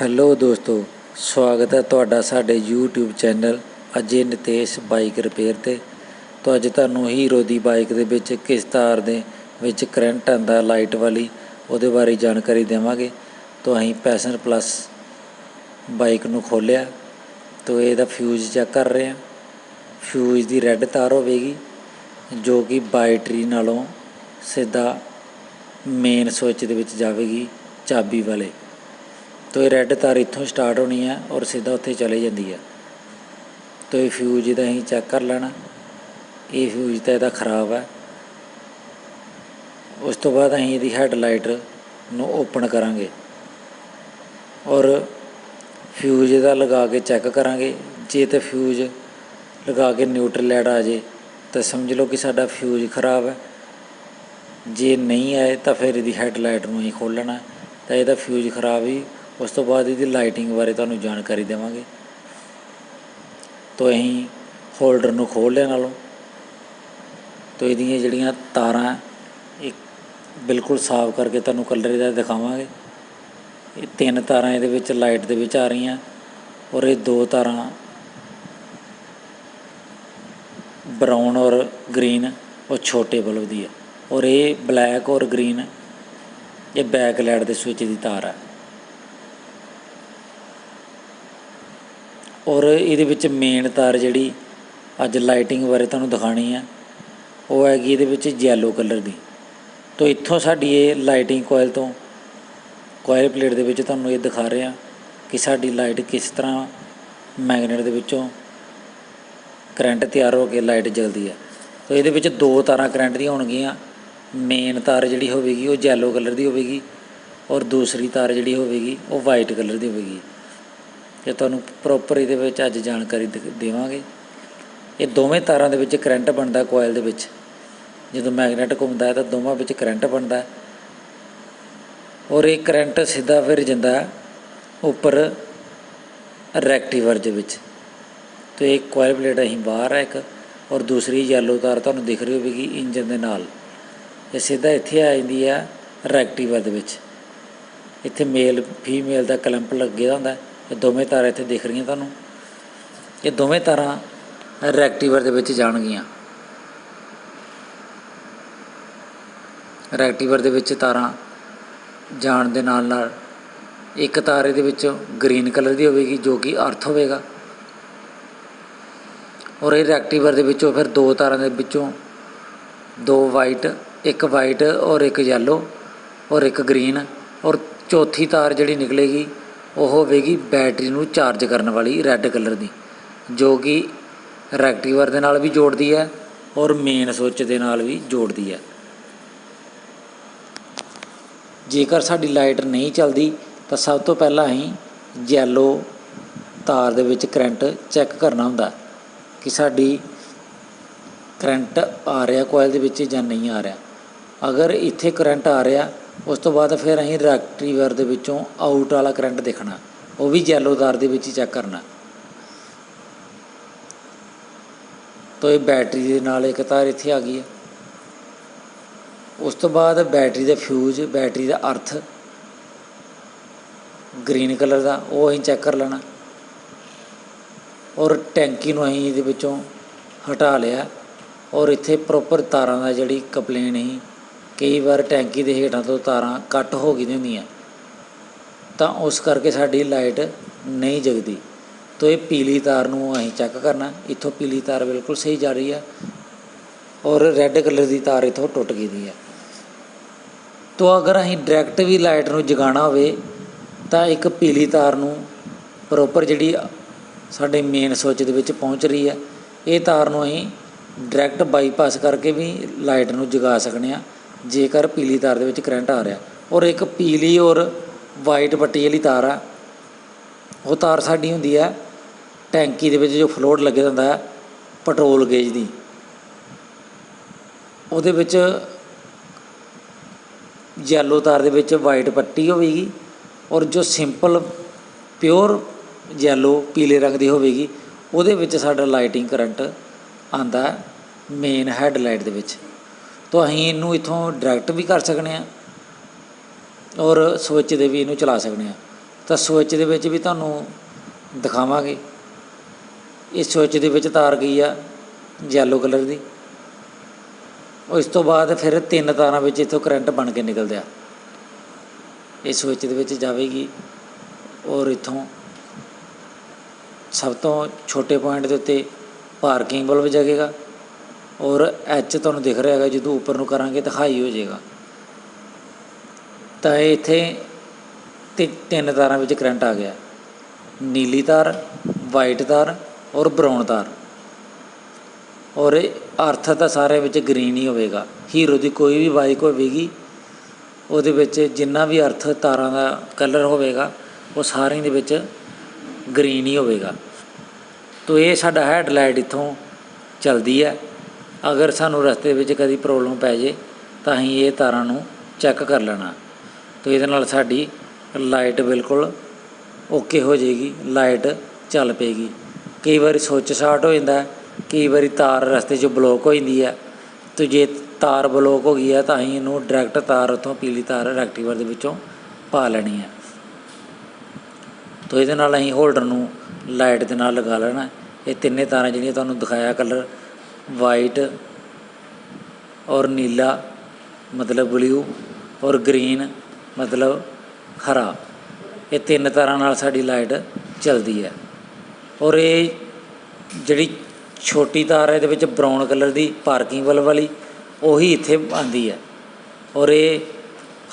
Hello ਦੋਸਤੋ, ਸਵਾਗਤ ਹੈ ਤੁਹਾਡਾ ਸਾਡੇ YouTube ਚੈਨਲ ਅਜੇ ਨਿਤੇਸ਼ ਬਾਈਕ ਰਿਪੇਅਰ ਤੇ। ਤੋਂ ਅੱਜ ਤੁਹਾਨੂੰ ਹੀਰੋ ਦੀ ਬਾਈਕ ਦੇ ਵਿੱਚ ਕਿਸ ਤਾਰ ਦੇ ਵਿੱਚ ਕਰੰਟ ਆਂਦਾ ਲਾਈਟ ਵਾਲੀ, ਉਹਦੇ ਬਾਰੇ ਜਾਣਕਾਰੀ ਦੇਵਾਂਗੇ। ਤੋਂ ਅਸੀਂ ਪੈਸ਼ਨ ਪਲੱਸ ਬਾਈਕ ਨੂੰ ਖੋਲਿਆ ਤੋਂ ਇਹਦਾ ਫਿਊਜ਼ ਚੈੱਕ ਕਰ ਰਹੇ ਹਾਂ। ਫਿਊਜ਼ ਦੀ ਰੈੱਡ ਤਾਰ ਹੋਵੇਗੀ, ਜੋ ਕਿ ਬੈਟਰੀ ਨਾਲੋਂ ਸਿੱਧਾ ਮੇਨ ਸੁੱਚ ਦੇ ਵਿੱਚ ਜਾਵੇਗੀ ਚਾਬੀ ਵਾਲੇ। ਤੋ ਇਹ ਰੈੱਡ ਤਾਰ ਇੱਥੋਂ ਸਟਾਰਟ ਹੋਣੀ ਹੈ ਔਰ ਸਿੱਧਾ ਉੱਥੇ ਚਲੇ ਜਾਂਦੀ ਹੈ ਤੋ ਇਹ ਫਿਊਜ਼ ਇਹਦਾ ਅਸੀਂ ਚੈੱਕ ਕਰ ਲੈਣਾ। ਇਹ ਫਿਊਜ਼ ਤਾਂ ਇਹਦਾ ਖਰਾਬ ਹੈ ਉਸ ਤੋਂ ਬਾਅਦ ਅਸੀਂ ਇਹਦੀ ਹੈਡਲਾਈਟ ਨੂੰ ਓਪਨ ਕਰਾਂਗੇ। ਔਰ ਫਿਊਜ਼ ਇਹਦਾ ਲਗਾ ਕੇ ਚੈੱਕ ਕਰਾਂਗੇ। ਜੇ ਤੇ ਫਿਊਜ਼ ਲਗਾ ਕੇ ਨਿਊਟਰਲ ਲੈਟ ਆ ਜੇ, ਤਾਂ ਸਮਝ ਲਓ ਕਿ ਸਾਡਾ ਫਿਊਜ਼ ਖਰਾਬ ਹੈ ਜੇ ਨਹੀਂ ਆਏ ਤਾਂ ਫਿਰ ਇਹਦੀ ਹੈਡਲਾਈਟ ਨੂੰ ਅਸੀਂ ਖੋਲ੍ਹਣਾ ਤਾਂ ਇਹਦਾ ਫਿਊਜ਼ ਖਰਾਬ ਹੀ ਉਸ ਤੋਂ ਬਾਅਦ ਇਹਦੀ ਲਾਈਟਿੰਗ ਬਾਰੇ ਤੁਹਾਨੂੰ ਜਾਣਕਾਰੀ ਦੇਵਾਂਗੇ। ਤੋਂ ਅਸੀਂ ਹੋਲਡਰ ਨੂੰ ਖੋਲ੍ਹ ਲਿਆ ਨਾਲੋਂ। ਤੋਂ ਇਹਦੀਆਂ ਜਿਹੜੀਆਂ ਤਾਰਾਂ ਇੱਕ ਬਿਲਕੁਲ ਸਾਫ਼ ਕਰਕੇ ਤੁਹਾਨੂੰ ਕਲਰ ਇਹਦਾ ਦਿਖਾਵਾਂਗੇ। ਇਹ ਤਿੰਨ ਤਾਰਾਂ ਇਹਦੇ ਵਿੱਚ ਲਾਈਟ ਦੇ ਵਿੱਚ ਆ ਰਹੀਆਂ ਔਰ ਇਹ ਦੋ ਤਾਰਾਂ ਬਰਾਊਨ ਔਰ ਗ੍ਰੀਨ ਉਹ ਛੋਟੇ ਬਲਬ ਦੀ ਹੈ ਔਰ ਇਹ ਬਲੈਕ ਔਰ ਗ੍ਰੀਨ ਇਹ ਬੈਕ ਲਾਈਟ ਦੇ ਸਵਿਚ ਦੀ ਤਾਰ ਹੈ ਔਰ ਇਹਦੇ ਵਿੱਚ ਮੇਨ ਤਾਰ ਜਿਹੜੀ ਅੱਜ ਲਾਈਟਿੰਗ ਬਾਰੇ ਤੁਹਾਨੂੰ ਦਿਖਾਣੀ ਹੈ ਉਹ ਹੈਗੀ ਇਹਦੇ ਵਿੱਚ ਯੈਲੋ ਕਲਰ ਦੀ। ਤੋਂ ਇੱਥੋਂ ਸਾਡੀ ਇਹ ਲਾਈਟਿੰਗ ਕੋਇਲ ਤੋਂ ਕੋਇਲ ਪਲੇਟ ਦੇ ਵਿੱਚ ਤੁਹਾਨੂੰ ਇਹ ਦਿਖਾ ਰਿਹਾ ਕਿ ਸਾਡੀ ਲਾਈਟ ਕਿਸ ਤਰ੍ਹਾਂ ਮੈਗਨੇਟ ਦੇ ਵਿੱਚੋਂ ਕਰੰਟ ਤਿਆਰ ਹੋ ਕੇ ਲਾਈਟ ਜਲਦੀ ਹੈ ਤੋਂ ਇਹਦੇ ਵਿੱਚ ਦੋ ਤਾਰਾਂ ਕਰੰਟ ਦੀਆਂ ਹੋਣਗੀਆਂ ਮੇਨ ਤਾਰ ਜਿਹੜੀ ਹੋਵੇਗੀ ਉਹ ਯੈਲੋ ਕਲਰ ਦੀ ਹੋਵੇਗੀ ਔਰ ਦੂਸਰੀ ਤਾਰ ਜਿਹੜੀ ਹੋਵੇਗੀ ਉਹ ਵਾਈਟ ਕਲਰ ਦੀ ਹੋਵੇਗੀ। ਇਹ ਤੁਹਾਨੂੰ ਪ੍ਰੋਪਰ ਇਹਦੇ ਵਿੱਚ ਅੱਜ ਜਾਣਕਾਰੀ ਦੇ- ਦੇਵਾਂਗੇ। ਇਹ ਦੋਵੇਂ ਤਾਰਾਂ ਦੇ ਵਿੱਚ ਕਰੰਟ ਬਣਦਾ ਕੋਇਲ ਦੇ ਵਿੱਚ। ਜਦੋਂ ਮੈਗਨੇਟ ਘੁੰਮਦਾ ਹੈ ਤਾਂ ਦੋਵਾਂ ਵਿੱਚ ਕਰੰਟ ਬਣਦਾ ਹੈ। ਔਰ ਇਹ ਕਰੰਟ ਸਿੱਧਾ ਫਿਰ ਜਾਂਦਾ ਉੱਪਰ ਰੈਕਟੀਵਰ ਦੇ ਵਿੱਚ। ਤੇ ਇੱਕ ਕੋਇਲ ਪਲੇਟ ਅਸੀਂ ਬਾਹਰ ਹੈ ਇੱਕ, ਔਰ ਦੂਸਰੀ ਯੈਲੋ ਤਾਰ ਤੁਹਾਨੂੰ ਦਿਖ ਰਹੀ ਹੋਵੇਗੀ ਇੰਜਨ ਦੇ ਨਾਲ। ਇਹ ਸਿੱਧਾ ਇੱਥੇ ਆ ਜਾਂਦੀ ਹੈ ਰੈਕਟੀਵਰ ਦੇ ਵਿੱਚ। ਇੱਥੇ ਮੇਲ ਫੀਮੇਲ ਦਾ ਕਲੰਪ ਲੱਗਿਆ ਹੁੰਦਾ ਇਹ ਦੋਵੇਂ ਤਾਰਾਂ ਇੱਥੇ ਦਿਖ ਰਹੀਆਂ ਤੁਹਾਨੂੰ। ਇਹ ਦੋਵੇਂ ਤਾਰਾਂ ਰੈਕਟੀਵਰ ਦੇ ਵਿੱਚ ਜਾਣਗੀਆਂ। ਰੈਕਟੀਵਰ ਦੇ ਵਿੱਚ ਤਾਰਾਂ ਜਾਣ ਦੇ ਨਾਲ ਨਾਲ ਇੱਕ ਤਾਰ ਇਹਦੇ ਵਿੱਚ ਗ੍ਰੀਨ ਕਲਰ ਦੀ ਹੋਵੇਗੀ, ਜੋ ਕਿ ਅਰਥ ਹੋਵੇਗਾ। ਔਰ ਇਹ ਰੈਕਟੀਵਰ ਦੇ ਵਿੱਚੋਂ ਫਿਰ ਦੋ ਤਾਰਾਂ ਦੇ ਵਿੱਚੋਂ ਦੋ ਵਾਈਟ ਇੱਕ ਵਾਈਟ ਔਰ ਇੱਕ ਯੈਲੋ ਔਰ ਇੱਕ ਗ੍ਰੀਨ ਔਰ ਚੌਥੀ ਤਾਰ ਜਿਹੜੀ ਨਿਕਲੇਗੀ ਉਹ ਹੋਵੇਗੀ ਬੈਟਰੀ ਨੂੰ ਚਾਰਜ ਕਰਨ ਵਾਲੀ ਰੈੱਡ ਕਲਰ ਦੀ, ਜੋ ਕਿ ਰੈਕਟੀਵਰ ਦੇ ਨਾਲ ਵੀ ਜੋੜਦੀ ਹੈ ਔਰ ਮੇਨ ਸੁੱਚ ਦੇ ਨਾਲ ਵੀ ਜੋੜਦੀ ਹੈ। ਜੇਕਰ ਸਾਡੀ ਲਾਈਟ ਨਹੀਂ ਚੱਲਦੀ, ਤਾਂ ਸਭ ਤੋਂ ਪਹਿਲਾਂ ਅਸੀਂ ਯੈਲੋ ਤਾਰ ਦੇ ਵਿੱਚ ਕਰੰਟ ਚੈੱਕ ਕਰਨਾ ਹੁੰਦਾ, ਕਿ ਸਾਡੀ ਕਰੰਟ ਆ ਰਿਹਾ ਕੋਇਲ ਦੇ ਵਿੱਚ ਜਾਂ ਨਹੀਂ ਆ ਰਿਹਾ। ਅਗਰ ਇੱਥੇ ਕਰੰਟ ਆ ਰਿਹਾ ਉਸ ਤੋਂ ਬਾਅਦ ਫਿਰ ਅਸੀਂ ਰੈਕਟੀਵਰ ਦੇ ਵਿੱਚੋਂ ਆਊਟ ਵਾਲਾ ਕਰੰਟ ਦੇਖਣਾ, ਉਹ ਵੀ ਜੈਲੋ ਤਾਰ ਦੇ ਵਿੱਚ ਹੀ ਚੈੱਕ ਕਰਨਾ। ਤੋ ਇਹ ਬੈਟਰੀ ਦੇ ਨਾਲ ਇੱਕ ਤਾਰ ਇੱਥੇ ਆ ਗਈ ਹੈ। ਉਸ ਤੋਂ ਬਾਅਦ ਬੈਟਰੀ ਦਾ ਫਿਊਜ਼ ਬੈਟਰੀ ਦਾ ਅਰਥ ਗ੍ਰੀਨ ਕਲਰ ਦਾ, ਉਹ ਅਸੀਂ ਚੈੱਕ ਕਰ ਲੈਣਾ। ਔਰ ਟੈਂਕੀ ਨੂੰ ਅਸੀਂ ਇਹਦੇ ਵਿੱਚੋਂ ਹਟਾ ਲਿਆ। ਔਰ ਇੱਥੇ ਪ੍ਰੋਪਰ ਤਾਰਾਂ ਦਾ ਜਿਹੜੀ ਕਪਲੇਨ ਸੀ ਕਈ ਵਾਰ ਟੈਂਕੀ ਦੇ ਹੇਠਾਂ ਤੋਂ ਤਾਰਾਂ ਕੱਟ ਹੋ ਗਈ ਹੁੰਦੀਆਂ ਤਾਂ ਉਸ ਕਰਕੇ ਸਾਡੀ ਲਾਈਟ ਨਹੀਂ ਜਗਦੀ। ਤੋ ਇਹ ਪੀਲੀ ਤਾਰ ਨੂੰ ਅਸੀਂ ਚੈੱਕ ਕਰਨਾ। ਇੱਥੋਂ ਪੀਲੀ ਤਾਰ ਬਿਲਕੁਲ ਸਹੀ ਜਾ ਰਹੀ ਆ ਔਰ ਰੈੱਡ ਕਲਰ ਦੀ ਤਾਰ ਇੱਥੋਂ ਟੁੱਟ ਗਈ ਦੀ ਆ। ਤੋ ਅਗਰ ਅਸੀਂ ਡਾਇਰੈਕਟ ਵੀ ਲਾਈਟ ਨੂੰ ਜਗਾਉਣਾ ਹੋਵੇ, ਤਾਂ ਇੱਕ ਪੀਲੀ ਤਾਰ ਨੂੰ ਪ੍ਰੋਪਰ ਜਿਹੜੀ ਸਾਡੇ ਮੇਨ ਸੁੱਚ ਦੇ ਵਿੱਚ ਪਹੁੰਚ ਰਹੀ ਹੈ ਇਹ ਤਾਰ ਨੂੰ ਅਸੀਂ ਡਾਇਰੈਕਟ ਬਾਈਪਾਸ ਕਰਕੇ ਵੀ ਲਾਈਟ ਨੂੰ ਜਗਾ ਸਕਦੇ ਹਾਂ ਜੇਕਰ ਪੀਲੀ ਤਾਰ ਦੇ ਵਿੱਚ ਕਰੰਟ ਆ ਰਿਹਾ, ਔਰ ਇੱਕ ਪੀਲੀ ਔਰ ਵਾਈਟ ਪੱਟੀ ਵਾਲੀ ਤਾਰ ਆ, ਉਹ ਤਾਰ ਸਾਡੀ ਹੁੰਦੀ ਹੈ ਟੈਂਕੀ ਦੇ ਵਿੱਚ ਜੋ ਫਲੋਟ ਲੱਗੇ ਹੁੰਦਾ ਹੈ ਪੈਟਰੋਲ ਗੇਜ ਦੀ। ਉਹਦੇ ਵਿੱਚ ਯੈਲੋ ਤਾਰ ਦੇ ਵਿੱਚ ਵਾਈਟ ਪੱਟੀ ਹੋਵੇਗੀ, ਔਰ ਜੋ ਸਿੰਪਲ ਪਿਓਰ ਯੈਲੋ ਪੀਲੇ ਰੰਗ ਦੀ ਹੋਵੇਗੀ, ਉਹਦੇ ਵਿੱਚ ਸਾਡਾ ਲਾਈਟਿੰਗ ਕਰੰਟ ਆਂਦਾ ਮੇਨ ਹੈਡਲਾਈਟ ਦੇ ਵਿੱਚ। ਤਾਂ ਅਸੀਂ ਇਹਨੂੰ ਇਥੋਂ ਡਾਇਰੈਕਟ ਵੀ ਕਰ ਸਕਨੇ ਆ ਔਰ ਸਵਿਚ ਦੇ ਵੀ ਇਹਨੂੰ ਚਲਾ ਸਕਦੇ ਹਾਂ। ਤਾਂ ਸਵਿੱਚ ਦੇ ਵਿੱਚ ਵੀ ਤੁਹਾਨੂੰ ਦਿਖਾਵਾਂਗੇ। ਇਸ ਸਵਿੱਚ ਦੇ ਵਿੱਚ ਤਾਰ ਗਈ ਆ ਯੈਲੋ ਕਲਰ ਦੀ। ਉਸ ਤੋਂ ਬਾਅਦ ਫਿਰ ਤਿੰਨ ਤਾਰਾਂ ਵਿੱਚ ਇੱਥੋਂ ਕਰੰਟ ਬਣ ਕੇ ਨਿਕਲਦਾ। ਇਹ ਸਵਿੱਚ ਦੇ ਵਿੱਚ ਜਾਵੇਗੀ ਔਰ ਇੱਥੋਂ ਸਭ ਤੋਂ ਛੋਟੇ ਪੁਆਇੰਟ ਦੇ ਉੱਤੇ ਪਾਰਕਿੰਗ ਬਲਬ ਜਗੇਗਾ। ਔਰ ਐਚ ਤੁਹਾਨੂੰ ਦਿਖ ਰਿਹਾ ਹੈਗਾ, ਜਦੋਂ ਉੱਪਰ ਨੂੰ ਕਰਾਂਗੇ ਤਾਂ ਹਾਈ ਹੋ ਜਾਏਗਾ। ਤਾਂ ਇੱਥੇ ਤਿ- ਤਿੰਨ ਤਾਰਾਂ ਵਿੱਚ ਕਰੰਟ ਆ ਗਿਆ। ਨੀਲੀ ਤਾਰ ਵਾਈਟ ਤਾਰ ਔਰ ਬਰਾਊਨ ਤਾਰ। ਔਰ ਅਰਥ ਤਾਂ ਸਾਰੇ ਵਿੱਚ ਗ੍ਰੀਨ ਹੀ ਹੋਵੇਗਾ। ਹੀਰੋ ਦੀ ਕੋਈ ਵੀ ਬਾਈਕ ਹੋਵੇਗੀ, ਉਹਦੇ ਵਿੱਚ ਜਿੰਨਾ ਵੀ ਅਰਥ ਤਾਰਾਂ ਦਾ ਕਲਰ ਹੋਵੇਗਾ, ਉਹ ਸਾਰਿਆਂ ਦੇ ਵਿੱਚ ਗ੍ਰੀਨ ਹੀ ਹੋਵੇਗਾ। ਤੋ ਇਹ ਸਾਡਾ ਹੈਡਲਾਈਟ ਇੱਥੋਂ ਚਲਦੀ ਹੈ। ਅਗਰ ਸਾਨੂੰ ਰਸਤੇ ਵਿੱਚ ਕਦੀ ਪ੍ਰੋਬਲਮ ਪੈ ਜੇ, ਤਾਂ ਅਸੀਂ ਇਹ ਤਾਰਾਂ ਨੂੰ ਚੈੱਕ ਕਰ ਲੈਣਾ। ਤੋ ਇਹਦੇ ਨਾਲ ਸਾਡੀ ਲਾਈਟ ਬਿਲਕੁਲ ਓਕੇ ਹੋ ਜਾਏਗੀ, ਲਾਈਟ ਚੱਲ ਪਏਗੀ। ਕਈ ਵਾਰੀ ਸੁੱਚ ਸ਼ਾਰਟ ਹੋ ਜਾਂਦਾ, ਕਈ ਵਾਰੀ ਤਾਰ ਰਸਤੇ 'ਚ ਬਲੋਕ ਹੋ ਜਾਂਦੀ ਹੈ ਤੇ ਜੇ ਤਾਰ ਬਲੋਕ ਹੋ ਗਈ ਹੈ ਤਾਂ ਅਸੀਂ ਇਹਨੂੰ ਡਾਇਰੈਕਟ ਤਾਰ ਉੱਥੋਂ ਪੀਲੀ ਤਾਰ ਰੈਕਟੀਵਰ ਦੇ ਵਿੱਚੋਂ ਪਾ ਲੈਣੀ ਹੈ ਤੋ ਇਹਦੇ ਨਾਲ ਅਸੀਂ ਹੋਲਡਰ ਨੂੰ ਲਾਈਟ ਦੇ ਨਾਲ ਲਗਾ ਲੈਣਾ। ਇਹ ਤਿੰਨੇ ਤਾਰਾਂ ਜਿਹੜੀਆਂ ਤੁਹਾਨੂੰ ਦਿਖਾਇਆ ਕਲਰ ਵਾਈਟ ਔਰ ਨੀਲਾ, ਮਤਲਬ ਬਲੂ ਔਰ ਗ੍ਰੀਨ ਮਤਲਬ ਹਰਾ। ਇਹ ਤਿੰਨ ਤਾਰਾਂ ਨਾਲ ਸਾਡੀ ਲਾਈਟ ਚੱਲਦੀ ਹੈ। ਔਰ ਇਹ ਜਿਹੜੀ ਛੋਟੀ ਤਾਰ ਹੈ, ਇਹਦੇ ਵਿੱਚ ਬਰਾਊਨ ਕਲਰ ਦੀ ਪਾਰਕਿੰਗ ਬਲਬ ਵਾਲੀ, ਉਹੀ ਇੱਥੇ ਆਉਂਦੀ ਹੈ। ਔਰ ਇਹ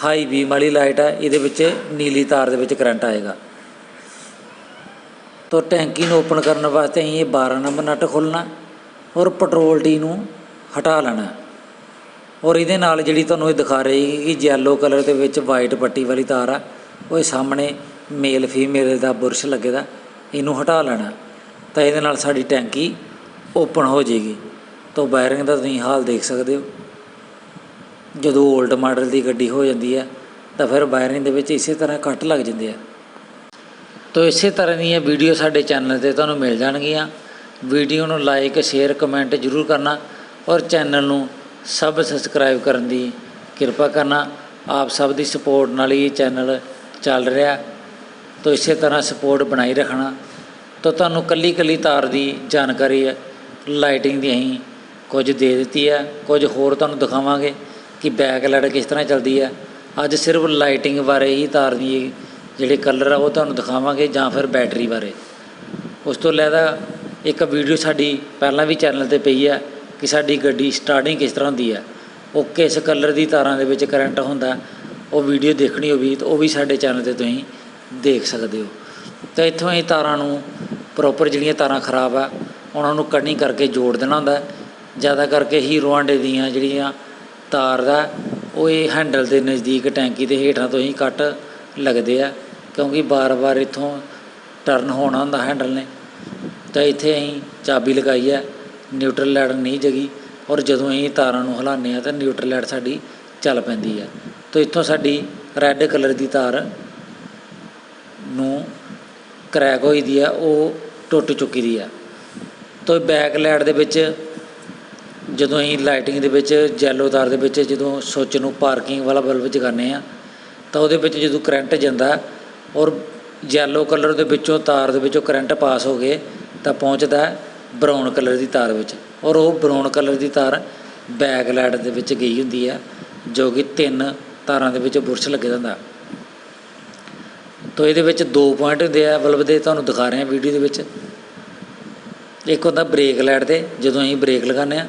ਹਾਈ ਬੀਮ ਵਾਲੀ ਲਾਈਟ ਹੈ ਇਹਦੇ ਵਿੱਚ ਨੀਲੀ ਤਾਰ ਦੇ ਵਿੱਚ ਕਰੰਟ ਆਏਗਾ। ਤਾਂ ਟੈਂਕੀ ਨੂੰ ਓਪਨ ਕਰਨ ਵਾਸਤੇ ਅਸੀਂ ਇਹ 12 ਨੰਬਰ ਨਟ ਖੋਲ੍ਹਣਾ। ਔਰ ਪੈਟਰੋਲ ਟੀ ਨੂੰ ਹਟਾ ਲੈਣਾ। ਔਰ ਇਹਦੇ ਨਾਲ ਜਿਹੜੀ ਤੁਹਾਨੂੰ ਇਹ ਦਿਖਾ ਰਹੀ ਕਿ ਯੈਲੋ ਕਲਰ ਦੇ ਵਿੱਚ ਵਾਈਟ ਪੱਟੀ ਵਾਲੀ ਤਾਰ ਆ, ਉਹ ਸਾਹਮਣੇ ਮੇਲ ਫੀਮੇਲ ਦਾ ਬੁਰਸ਼ ਲੱਗੇਦਾ, ਇਹਨੂੰ ਹਟਾ ਲੈਣਾ। ਤਾਂ ਇਹਦੇ ਨਾਲ ਸਾਡੀ ਟੈਂਕੀ ਓਪਨ ਹੋ ਜਾਏਗੀ। ਤਾਂ ਵਾਇਰਿੰਗ ਦਾ ਤੁਸੀਂ ਹਾਲ ਦੇਖ ਸਕਦੇ ਹੋ। ਜਦੋਂ 올ਡ ਮਾਡਲ ਦੀ ਗੱਡੀ ਹੋ ਜਾਂਦੀ ਹੈ ਤਾਂ ਫਿਰ ਵਾਇਰਿੰਗ ਦੇ ਵਿੱਚ ਇਸੇ ਤਰ੍ਹਾਂ ਕੱਟ ਲੱਗ ਜਾਂਦੇ ਆ। ਤਾਂ ਇਸੇ ਤਰ੍ਹਾਂ ਦੀਆਂ ਵੀਡੀਓ ਸਾਡੇ ਚੈਨਲ ਤੇ ਤੁਹਾਨੂੰ ਮਿਲ ਜਾਣਗੀਆਂ। ਵੀਡੀਓ ਨੂੰ ਲਾਈਕ ਸ਼ੇਅਰ ਕਮੈਂਟ ਜ਼ਰੂਰ ਕਰਨਾ ਔਰ ਚੈਨਲ ਨੂੰ ਸਭ ਸਬਸਕ੍ਰਾਈਬ ਕਰਨ ਦੀ ਕਿਰਪਾ ਕਰਨਾ। ਆਪ ਸਭ ਦੀ ਸਪੋਰਟ ਨਾਲ ਹੀ ਇਹ ਚੈਨਲ ਚੱਲ ਰਿਹਾ। ਤੋ ਇਸੇ ਤਰ੍ਹਾਂ ਸਪੋਰਟ ਬਣਾਈ ਰੱਖਣਾ। ਤਾਂ ਤੁਹਾਨੂੰ ਕੱਲੀ ਕੱਲੀ ਤਾਰ ਦੀ ਜਾਣਕਾਰੀ ਹੈ। ਲਾਈਟਿੰਗ ਦੀ ਅਸੀਂ ਕੁਝ ਦੇ ਦਿੱਤੀ ਹੈ। ਕੁਝ ਹੋਰ ਤੁਹਾਨੂੰ ਦਿਖਾਵਾਂਗੇ ਕਿ ਬੈਕ ਲਾਈਟ ਕਿਸ ਤਰ੍ਹਾਂ ਚੱਲਦੀ ਹੈ। ਅੱਜ ਸਿਰਫ ਲਾਈਟਿੰਗ ਬਾਰੇ ਹੀ ਤਾਰ ਦੀ ਜਿਹੜੇ ਕਲਰ ਆ ਉਹ ਤੁਹਾਨੂੰ ਦਿਖਾਵਾਂਗੇ ਜਾਂ ਫਿਰ ਬੈਟਰੀ ਬਾਰੇ। ਉਸ ਤੋਂ ਲੈਦਾ ਇੱਕ ਵੀਡੀਓ ਸਾਡੀ ਪਹਿਲਾਂ ਵੀ ਚੈਨਲ ਤੇ ਪਈ ਹੈ ਕਿ ਸਾਡੀ ਗੱਡੀ ਸਟਾਰਟਿੰਗ ਕਿਸ ਤਰ੍ਹਾਂ ਹੁੰਦੀ ਹੈ ਉਹ ਕਿਸ ਕਲਰ ਦੀ ਤਾਰਾਂ ਦੇ ਵਿੱਚ ਕਰੰਟ ਹੁੰਦਾ, ਉਹ ਵੀਡੀਓ ਦੇਖਣੀ ਹੋਵੇ ਤਾਂ ਉਹ ਵੀ ਸਾਡੇ ਚੈਨਲ ਤੇ ਤੁਸੀਂ ਦੇਖ ਸਕਦੇ ਹੋ। ਤਾਂ ਇੱਥੋਂ ਇਹ ਤਾਰਾਂ ਨੂੰ ਪ੍ਰੋਪਰ ਜਿਹੜੀਆਂ ਤਾਰਾਂ ਖਰਾਬ ਆ, ਉਹਨਾਂ ਨੂੰ ਕਟਿੰਗ ਕਰਕੇ ਜੋੜ ਦੇਣਾ ਹੁੰਦਾ। ਜ਼ਿਆਦਾ ਕਰਕੇ ਹੀਰੋ ਆਂਡੇ ਦੀਆਂ ਜਿਹੜੀਆਂ ਤਾਰ ਦਾ, ਉਹ ਇਹ ਹੈਂਡਲ ਦੇ ਨਜ਼ਦੀਕ ਟੈਂਕੀ ਦੇ ਹੇਠਾਂ ਤੋਂ ਹੀ ਕੱਟ ਲੱਗਦੇ ਆ, ਕਿਉਂਕਿ ਬਾਰ-ਬਾਰ ਇੱਥੋਂ ਟਰਨ ਹੋਣਾ ਹੁੰਦਾ ਹੈਂਡਲ ਨੇ। ਤਾਂ ਇੱਥੇ ਅਸੀਂ ਚਾਬੀ ਲਗਾਈ ਹੈ, ਨਿਊਟਰਲ ਲਾਈਟ ਨਹੀਂ ਜਗੀ ਔਰ ਜਦੋਂ ਅਸੀਂ ਤਾਰਾਂ ਨੂੰ ਹਿਲਾਉਂਦੇ ਹਾਂ ਤਾਂ ਨਿਊਟਰਲ ਲਾਈਟ ਸਾਡੀ ਚੱਲ ਪੈਂਦੀ ਹੈ। ਤਾਂ ਇੱਥੋਂ ਸਾਡੀ ਰੈੱਡ ਕਲਰ ਦੀ ਤਾਰ ਨੂੰ ਕਰੈਕ ਹੋਈ ਦੀ ਆ ਉਹ ਟੁੱਟ ਚੁੱਕੀ ਦੀ ਆ ਤਾਂ ਬੈਕ ਲਾਈਟ ਦੇ ਵਿੱਚ ਜਦੋਂ ਅਸੀਂ ਲਾਈਟਿੰਗ ਦੇ ਵਿੱਚ ਜੈਲੋ ਤਾਰ ਦੇ ਵਿੱਚ ਜਦੋਂ ਸੁੱਚ ਨੂੰ ਪਾਰਕਿੰਗ ਵਾਲਾ ਬਲਬ ਜਗਾਉਂਦੇ ਆ ਤਾਂ ਉਹਦੇ ਵਿੱਚ ਜਦੋਂ ਕਰੰਟ ਜਾਂਦਾ ਔਰ ਯੈਲੋ ਕਲਰ ਦੇ ਵਿੱਚੋਂ ਤਾਰ ਦੇ ਵਿੱਚੋਂ ਕਰੰਟ ਪਾਸ ਹੋ ਗਏ, ਤਾਂ ਪਹੁੰਚਦਾ ਬਰਾਊਨ ਕਲਰ ਦੀ ਤਾਰ ਵਿੱਚ। ਔਰ ਉਹ ਬਰਾਊਨ ਕਲਰ ਦੀ ਤਾਰ ਬੈਕ ਲਾਈਟ ਦੇ ਵਿੱਚ ਗਈ ਹੁੰਦੀ ਆ ਜੋ ਕਿ ਤਿੰਨ ਤਾਰਾਂ ਦੇ ਵਿੱਚ ਬੁਰਸ਼ ਲੱਗੇ ਹੁੰਦਾ। ਤੋ ਇਹਦੇ ਵਿੱਚ ਦੋ ਪੁਆਇੰਟ ਹੁੰਦੇ ਆ, ਬਲਬ ਦੇ ਤੁਹਾਨੂੰ ਦਿਖਾ ਰਹੇ ਹਾਂ ਵੀਡੀਓ ਦੇ ਵਿੱਚ। ਇੱਕ ਹੁੰਦਾ ਬ੍ਰੇਕ ਲਾਈਟ ਤੇ ਜਦੋਂ ਅਸੀਂ ਬ੍ਰੇਕ ਲਗਾਉਂਦੇ ਆ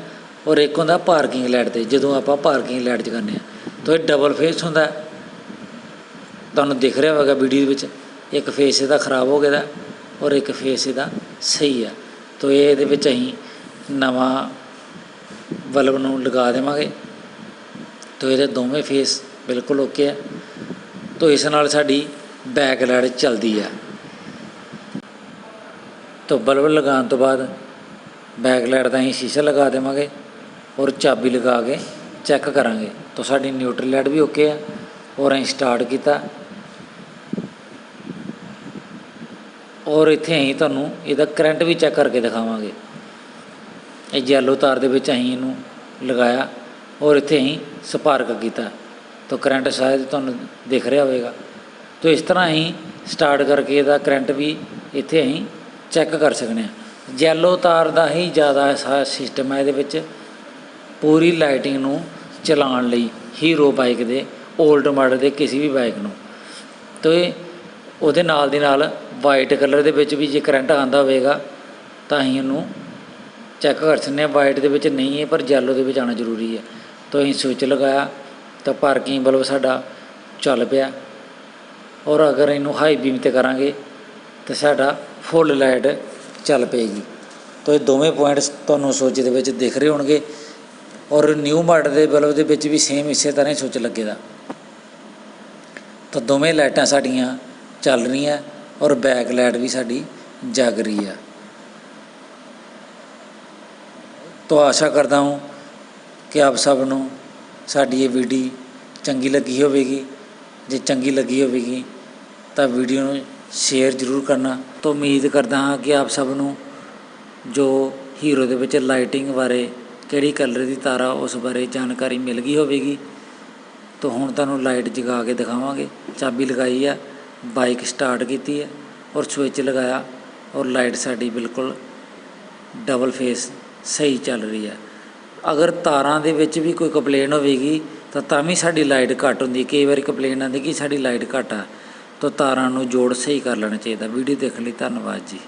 ਔਰ ਇੱਕ ਹੁੰਦਾ ਪਾਰਕਿੰਗ ਲਾਈਟ ਤੇ ਜਦੋਂ ਆਪਾਂ ਪਾਰਕਿੰਗ ਲਾਈਟ ਜਗਾਉਂਦੇ ਆ ਤਾਂ ਇਹ ਡਬਲ ਫੇਸ ਹੁੰਦਾ ਤੁਹਾਨੂੰ ਦਿਖ ਰਿਹਾ ਹੋਵੇਗਾ ਵੀਡੀਓ ਦੇ ਵਿੱਚ। ਇੱਕ ਫੇਸ ਇਹਦਾ ਖਰਾਬ ਹੋ ਗਿਆ ਦਾ ਔਰ ਇੱਕ ਫੇਸ ਇਹਦਾ ਸਹੀ ਆ। ਤੋ ਇਹ ਇਹਦੇ ਵਿੱਚ ਅਸੀਂ ਨਵਾਂ ਬਲਬ ਨੂੰ ਲਗਾ ਦੇਵਾਂਗੇ। ਤੋ ਇਹਦੇ ਦੋਵੇਂ ਫੇਸ ਬਿਲਕੁਲ ਓਕੇ ਆ। ਤੋ ਇਸ ਨਾਲ ਸਾਡੀ ਬੈਕ ਲਾਈਟ ਚੱਲਦੀ ਆ। ਤੋ ਬਲਬ ਲਗਾਉਣ ਤੋਂ ਬਾਅਦ ਬੈਕ ਲਾਈਟ ਦਾ ਅਸੀਂ ਸ਼ੀਸ਼ਾ ਲਗਾ ਦੇਵਾਂਗੇ ਔਰ ਚਾਬੀ ਲਗਾ ਕੇ ਚੈੱਕ ਕਰਾਂਗੇ। ਤੋ ਸਾਡੀ ਨਿਊਟਰਲ ਲਾਈਟ ਵੀ ਓਕੇ ਆ ਔਰ ਅਸੀਂ ਸਟਾਰਟ ਕੀਤਾ। ਔਰ ਇੱਥੇ ਅਸੀਂ ਤੁਹਾਨੂੰ ਇਹਦਾ ਕਰੰਟ ਵੀ ਚੈੱਕ ਕਰਕੇ ਦਿਖਾਵਾਂਗੇ। ਇਹ ਜੈਲੋ ਤਾਰ ਦੇ ਵਿੱਚ ਅਸੀਂ ਇਹਨੂੰ ਲਗਾਇਆ ਔਰ ਇੱਥੇ ਅਸੀਂ ਸਪਾਰਕ ਕੀਤਾ। ਤਾਂ ਕਰੰਟ ਸ਼ਾਇਦ ਤੁਹਾਨੂੰ ਦਿਖ ਰਿਹਾ ਹੋਵੇਗਾ। ਤਾਂ ਇਸ ਤਰ੍ਹਾਂ ਅਸੀਂ ਸਟਾਰਟ ਕਰਕੇ ਇਹਦਾ ਕਰੰਟ ਵੀ ਇੱਥੇ ਅਸੀਂ ਚੈੱਕ ਕਰ ਸਕਦੇ ਹਾਂ। ਜੈਲੋ ਤਾਰ ਦਾ ਹੀ ਜ਼ਿਆਦਾ ਸਿਸਟਮ ਹੈ ਇਹਦੇ ਵਿੱਚ ਪੂਰੀ ਲਾਈਟਿੰਗ ਨੂੰ ਚਲਾਉਣ ਲਈ ਹੀਰੋ ਬਾਈਕ ਦੇ 올ਡ ਮਾਡਲ ਦੇ, ਕਿਸੇ ਵੀ ਬਾਈਕ ਨੂੰ। ਤੇ ਉਹਦੇ ਨਾਲ ਦੀ ਨਾਲ ਵਾਈਟ ਕਲਰ ਦੇ ਵਿੱਚ ਵੀ ਜੇ ਕਰੰਟ ਆਉਂਦਾ ਹੋਵੇਗਾ, ਤਾਂ ਅਸੀਂ ਉਹਨੂੰ ਚੈੱਕ ਕਰ ਸਕਦੇ ਹਾਂ। ਵਾਈਟ ਦੇ ਵਿੱਚ ਨਹੀਂ ਹੈ, ਪਰ ਯੈਲੋ ਦੇ ਵਿੱਚ ਆਉਣਾ ਜ਼ਰੂਰੀ ਹੈ। ਤਾਂ ਅਸੀਂ ਸਵਿਚ ਲਗਾਇਆ, ਤਾਂ ਪਾਰਕਿੰਗ ਬਲਬ ਸਾਡਾ ਚੱਲ ਪਿਆ। ਔਰ ਅਗਰ ਇਹਨੂੰ ਹਾਈ ਬੀਮ ਤੇ ਕਰਾਂਗੇ, ਤਾਂ ਸਾਡਾ ਫੁੱਲ ਲਾਈਟ ਚੱਲ ਪਏਗੀ। ਤਾਂ ਇਹ ਦੋਵੇਂ ਪੁਆਇੰਟਸ ਤੁਹਾਨੂੰ ਸੋਚ ਦੇ ਵਿੱਚ ਦਿਖ ਰਹੇ ਹੋਣਗੇ। ਔਰ ਨਿਊ ਮਾਡਲ ਦੇ ਬਲਬ ਦੇ ਵਿੱਚ ਵੀ ਸੇਮ ਇਸੇ ਤਰ੍ਹਾਂ ਹੀ ਸੁੱਚ ਲੱਗੇਗਾ। ਤਾਂ ਦੋਵੇਂ ਲਾਈਟਾਂ ਸਾਡੀਆਂ ਚੱਲ ਰਹੀ ਹੈ ਔਰ ਬੈਕ ਲਾਈਟ ਵੀ ਸਾਡੀ ਜਗ ਰਹੀ ਆ। ਤੋ ਆਸ਼ਾ ਕਰਦਾ ਹਾਂ ਕਿ ਆਪ ਸਭ ਨੂੰ ਸਾਡੀ ਇਹ ਵੀਡੀ ਚੰਗੀ ਲੱਗੀ ਹੋਵੇਗੀ। ਜੇ ਚੰਗੀ ਲੱਗੀ ਹੋਵੇਗੀ, ਤਾਂ ਵੀਡੀਓ ਨੂੰ ਸ਼ੇਅਰ ਜ਼ਰੂਰ ਕਰਨਾ। ਤੋ ਉਮੀਦ ਕਰਦਾ ਹਾਂ ਕਿ ਆਪ ਸਭ ਨੂੰ ਜੋ ਹੀਰੋ ਦੇ ਵਿੱਚ ਲਾਈਟਿੰਗ ਬਾਰੇ, ਕਿਹੜੀ ਕਲਰ ਦੀ ਤਾਰਾ ਉਸ ਬਾਰੇ ਜਾਣਕਾਰੀ ਮਿਲ ਗਈ ਹੋਵੇਗੀ। ਤੋ ਹੁਣ ਤੁਹਾਨੂੰ ਲਾਈਟ ਜਗਾ ਕੇ ਦਿਖਾਵਾਂਗੇ। ਚਾਬੀ ਲਗਾਈ ਆ। ਬਾਈਕ ਸਟਾਰਟ ਕੀਤੀ ਹੈ ਔਰ ਸਵਿਚ ਲਗਾਇਆ ਔਰ ਲਾਈਟ ਸਾਡੀ ਬਿਲਕੁਲ ਡਬਲ ਫੇਸ ਸਹੀ ਚੱਲ ਰਹੀ ਹੈ। ਅਗਰ ਤਾਰਾਂ ਦੇ ਵਿੱਚ ਵੀ ਕੋਈ ਕੰਪਲੇਨ ਹੋਵੇਗੀ, ਤਾਂ ਤਾਂ ਵੀ ਸਾਡੀ ਲਾਈਟ ਘੱਟ ਹੁੰਦੀ ਕਈ ਵਾਰੀ ਕੰਪਲੇਨ ਆਉਂਦੀ ਕਿ ਸਾਡੀ ਲਾਈਟ ਘੱਟ ਆ, ਤਾਂ ਤਾਰਾਂ ਨੂੰ ਜੋੜ ਸਹੀ ਕਰ ਲੈਣਾ ਚਾਹੀਦਾ। ਵੀਡੀਓ ਦੇਖਣ ਲਈ ਧੰਨਵਾਦ ਜੀ।